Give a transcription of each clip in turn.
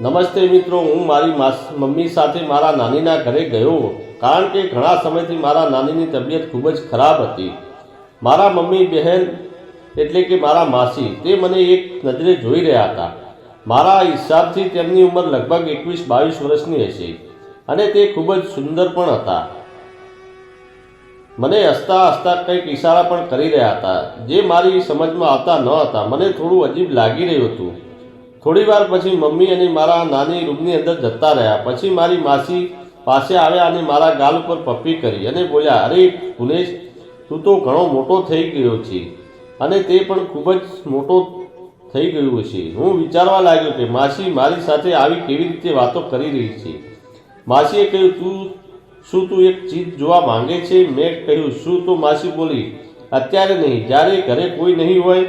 નમસ્તે મિત્રો, હું મારી મમ્મી સાથે મારા નાનીના ઘરે ગયો કારણ કે ઘણા સમયથી મારા નાનીની તબિયત ખૂબ જ ખરાબ હતી. મારા મમ્મી બહેન એટલે કે મારા માસી, તે મને એક નજરે જોઈ રહ્યા હતા. મારા હિસાબથી તેમની ઉંમર લગભગ એકવીસ બાવીસ વર્ષની હશે અને તે ખૂબ જ સુંદર પણ હતા. મને હસતા હસતા કંઈક ઈશારા પણ કરી રહ્યા હતા, જે મારી સમજમાં આવતા ન હતા. મને થોડું અજીબ લાગી રહ્યું હતું. થોડી વાર પછી મમ્મી અને મારા નાની રૂમની અંદર જતા રહ્યા. પછી મારી માસી પાસે આવ્યા અને મારા ગાલ ઉપર પપ્પી કરી અને બોલ્યા, અરે પુનેશ તું તો ઘણો મોટો થઈ ગયો છે અને તે પણ ખૂબ જ મોટો થઈ ગયું છે હું વિચારવા લાગ્યો કે માસી મારી સાથે આવી કેવી રીતે વાતો કરી રહી છે. માસીએ કહ્યું, તું, શું તું એક ચીજ જોવા માંગે છે? મેં કહ્યું, શું? તો માસી બોલી, અત્યારે નહીં. જ્યારે ઘરે કોઈ નહીં હોય,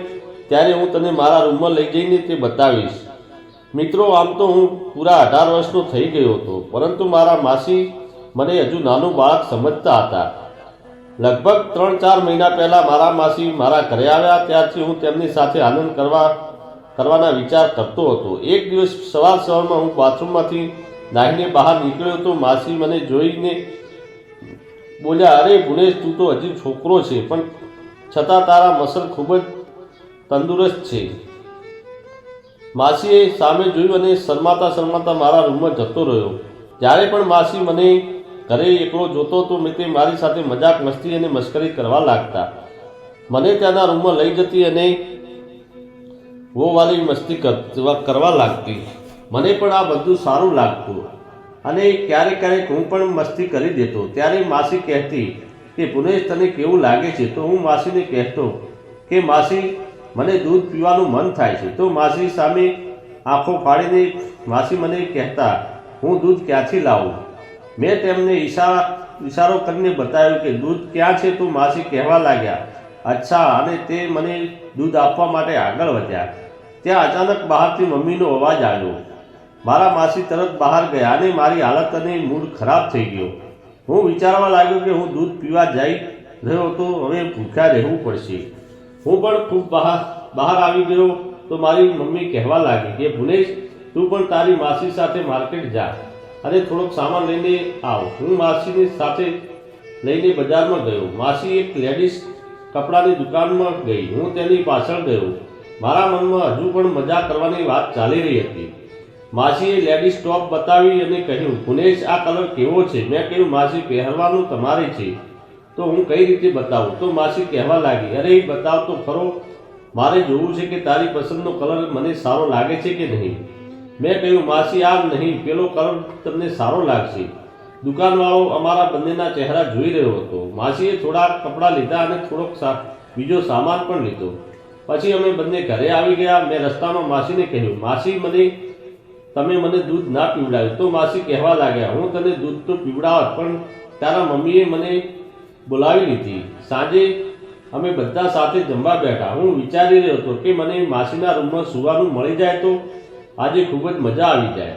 ત્યારે હું તને મારા રૂમમાં લઈ જઈને તે બતાવીશ. મિત્રો, આમ તો હું પૂરા અઢાર વર્ષનો થઈ ગયો હતો, પરંતુ મારા માસી મને હજુ નાનું બાળક સમજતા હતા. લગભગ ત્રણ ચાર મહિના પહેલાં મારા માસી મારા ઘરે આવ્યા, ત્યારથી હું તેમની સાથે આનંદ કરવા, કરવાના વિચાર કરતો હતો. એક દિવસ સવાર સવારમાં હું બાથરૂમમાંથી નાહીને બહાર નીકળ્યો તો માસી મને જોઈને બોલ્યા, અરે ગુણેશ, તું તો હજી છોકરો છે, પણ છતાં તારા મસલ ખૂબ જ તંદુરસ્ત છે. માસીએ સામે જોયું અને શરમાતા શરમાતા મારા રૂમમાં જતો રહ્યો. જ્યારે પણ માસી મને ઘરે એકલો જોતો તો મેં તે મારી સાથે મજાક મસ્તી અને મશ્કરી કરવા લાગતા. મને ત્યાંના રૂમમાં લઈ જતી અને વો વાલી મસ્તી કર- કરવા લાગતી. મને પણ આ બધું સારું લાગતું અને ક્યારેક ક્યારેક હું પણ મસ્તી કરી દેતો. ત્યારે માસી કહેતી કે, પુનેશ, તને કેવું લાગે છે? તો હું માસીને કહેતો કે, માસી મને દૂધ પીવાનું મન થાય છે. તો માસી સામે આંખો ફાડીને માસી મને કહેતા, હું દૂધ ક્યાંથી લાવું? મેં તેમને ઈશારા ઈશારો કરીને બતાવ્યું કે, દૂધ ક્યાં છે? તો માસી કહેવા લાગ્યા, અચ્છા, અને તે મને દૂધ આપવા માટે આગળ વધ્યા. ત્યાં અચાનક બહારથી મમ્મીનો અવાજ આવ્યો. મારા માસી તરત બહાર ગયા અને મારી હાલત અને મૂડ ખરાબ થઈ ગયો. હું વિચારવા લાગ્યો કે હું દૂધ પીવા જઈ રહ્યો તો હવે ભૂખ્યા રહેવું પડશે. હું પણ ખૂબ બહાર બહાર આવી ગયો તો મારી મમ્મી કહેવા લાગી કે ભુલેશ તું પણ તારી માસી સાથે માર્કેટ જા અને થોડોક સામાન લઈને આવ. હું માસીની સાથે લઈને બજારમાં ગયો. માસી એક લેડીઝ કપડાની દુકાનમાં ગઈ. હું તેની પાછળ ગયો. મારા મનમાં હજુ પણ મજા કરવાની વાત ચાલી રહી હતી. માસીએ લેડીઝ ટોપ બતાવી અને કહ્યું પુનેશ આ કલર કેવો છે? મેં કહ્યું, માસી, પહેરવાનું તમારે છે. તો હું કઈ રીતે બતાવું? તો માસી કહેવા લાગી, અરે, એ બતાવ તો ખરો. મારે જોવું છે કે તારી પસંદનો કલર મને સારો લાગે છે કે નહીં? મેં કહ્યું, માસી આ નહીં. પેલો કલર તમને સારો લાગશે. દુકાનવાળો અમારા બંનેના ચહેરા જોઈ રહ્યો હતો. માસીએ થોડા કપડાં લીધા અને થોડોક બીજો સામાન પણ લીધો. પછી અમે બંને ઘરે આવી ગયા. મેં રસ્તામાં માસીને કહ્યું, માસી, મને, તમે મને દૂધ ના પીવડાવ્યું. તો માસી કહેવા લાગ્યા, હું તને દૂધ તો પીવડાવત, પણ તારા મમ્મીએ મને બોલાવી લીધી. સાંજે અમે બધા સાથે જમવા બેઠા. હું વિચારી રહ્યો હતો કે મને માસીના રૂમમાં સૂવાનું મળી જાય તો આજે ખૂબ જ મજા આવી જાય.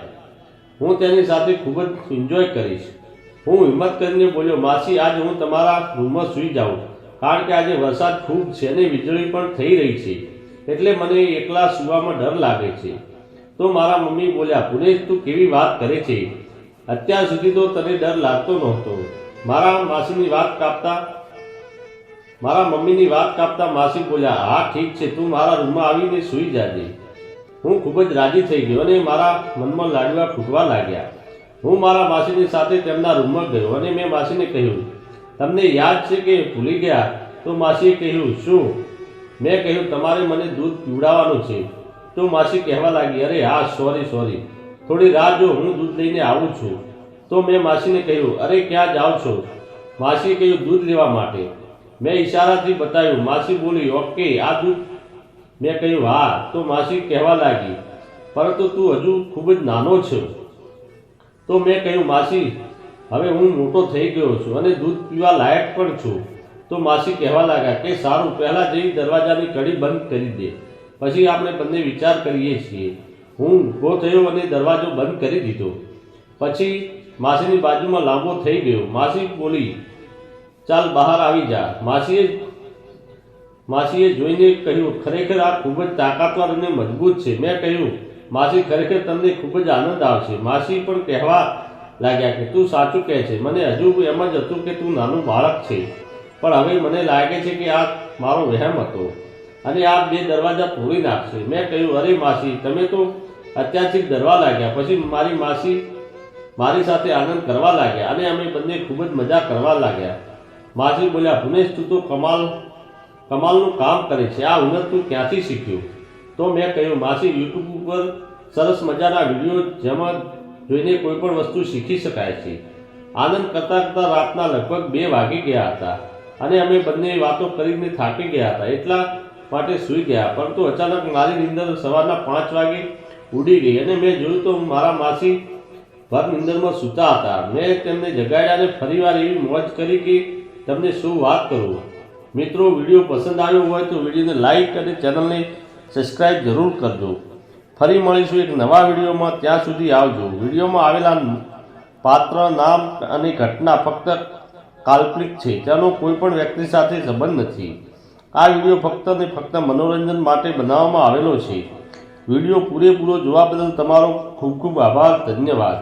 હું તેની સાથે ખૂબ જ એન્જોય કરીશ. હું હિંમત કરીને બોલ્યો, માસી, આજ હું તમારા રૂમમાં સૂઈ જાઉં. કારણ કે આજે વરસાદ ખૂબ છે અને વીજળી પણ થઈ રહી છે. એટલે મને એકલા સૂવામાં ડર લાગે છે. તો મારા મમ્મી બોલ્યા, પુનેશ, તું કેવી વાત કરે છે? અત્યાર સુધી તો તને ડર લાગતો નહોતો. મારા માસીની વાત કાપતા, મારા મમ્મીની વાત કાપતા માસી બોલ્યા, હા, ઠીક છે, તું મારા રૂમમાં આવીને સૂઈ જાજે. હું ખૂબ જ રાજી થઈ ગયો અને મારા મનમાં લાડવા ફૂટવા લાગ્યા. હું મારા માસીની સાથે તેમના રૂમમાં ગયો અને મેં માસીને કહ્યું, તમને યાદ છે કે ભૂલી ગયા? તો માસીએ કહ્યું, શું? મેં કહ્યું, તમારે મને દૂધ પીવડાવવાનું છે. તો માસી કહેવા લાગી, અરે હા સોરી સોરી થોડી રાહ જો, હું દૂધ લઈને આવું છું. તો મેં માસીને કહ્યું, અરે, ક્યાં જાઓ છો? માસીએ કહ્યું, દૂધ લેવા માટે. મેં ઈશારાથી બતાવ્યું, માસી બોલી, ઓકે, આ દૂધ. મેં કહ્યું, હા. તો માસી કહેવા લાગી, પરંતુ તું હજુ ખૂબ જ નાનો છે. તો મેં કહ્યું, માસી, હવે હું મોટો થઈ ગયો છું અને દૂધ પીવા લાયક પણ છું. તો માસી કહેવા લાગ્યા કે, સારું, પહેલાં જઈ દરવાજાની કડી બંધ કરી દે. પછી આપણે બંને વિચાર કરીએ છીએ. હું ઊભો થયો અને દરવાજો બંધ કરી દીધો. પછી માસીની બાજુમાં લાંબો થઈ ગયો. માસી બોલી, ચાલ બહાર આવી જા. માસીએ માસીએ જોઈને કહ્યું, ખરેખર આ ખૂબ જ તાકાતવાર અને મજબૂત છે. મેં કહ્યું, માસી, ખરેખર તમને ખૂબ જ આનંદ આવશે. માસી પણ કહેવા લાગ્યા કે, તું સાચું કહે છે. મને હજુ એમ જ હતું કે તું નાનું બાળક છે. પણ હવે મને લાગે છે કે આ મારો વહેમ હતો અને આ બે દરવાજા તોડી નાખશે. મેં કહ્યું, અરે માસી, તમે તો અત્યારથી ડરવા લાગ્યા. પછી મારી માસી મારી સાથે આનંદ કરવા લાગ્યા અને અમે બંને ખૂબ જ મજા કરવા લાગ્યા. માસી બોલ્યા ભુનેશ તું તો કમાલ, કમાલનું કામ કરે છે. આ હુનર તું ક્યાંથી શીખ્યું? તો મેં કહ્યું, માસી, યુટ્યુબ ઉપર સરસ મજાના વીડિયો જેમાં જોઈને કોઈ પણ વસ્તુ શીખી શકાય છે. આનંદ કરતાં કરતાં રાતના લગભગ બે વાગી ગયા હતા અને અમે બંને વાતો કરીને થાકી ગયા હતા. એટલા માટે સૂઈ ગયા, પરંતુ અચાનક મારી નીંદર સવારના પાંચ વાગે ઉડી ગઈ અને મેં જોયું તો મારા માસી ભર નિંદરમાં સૂતા હતા. મેં તેમને જગાડ્યા અને ફરીવાર એવી મોજ કરી કે તમને શું વાત કરું. મિત્રો, વીડિયો પસંદ આવ્યો હોય તો વિડીયોને લાઈક અને ચેનલને સબસ્ક્રાઈબ જરૂર કરજો. ફરી મળીશું એક નવા વિડીયોમાં. ત્યાં સુધી આવજો. વિડીયોમાં આવેલા પાત્ર, નામ અને ઘટના ફક્ત કાલ્પનિક છે. તેનો કોઈ પણ વ્યક્તિ સાથે સંબંધ નથી. આ વીડિયો ફક્ત ને ફક્ત મનોરંજન માટે બનાવવામાં આવેલો છે. વીડિયો પૂરેપૂરો જોવા બદલ તમારો ખૂબ ખૂબ આભાર. ધન્યવાદ.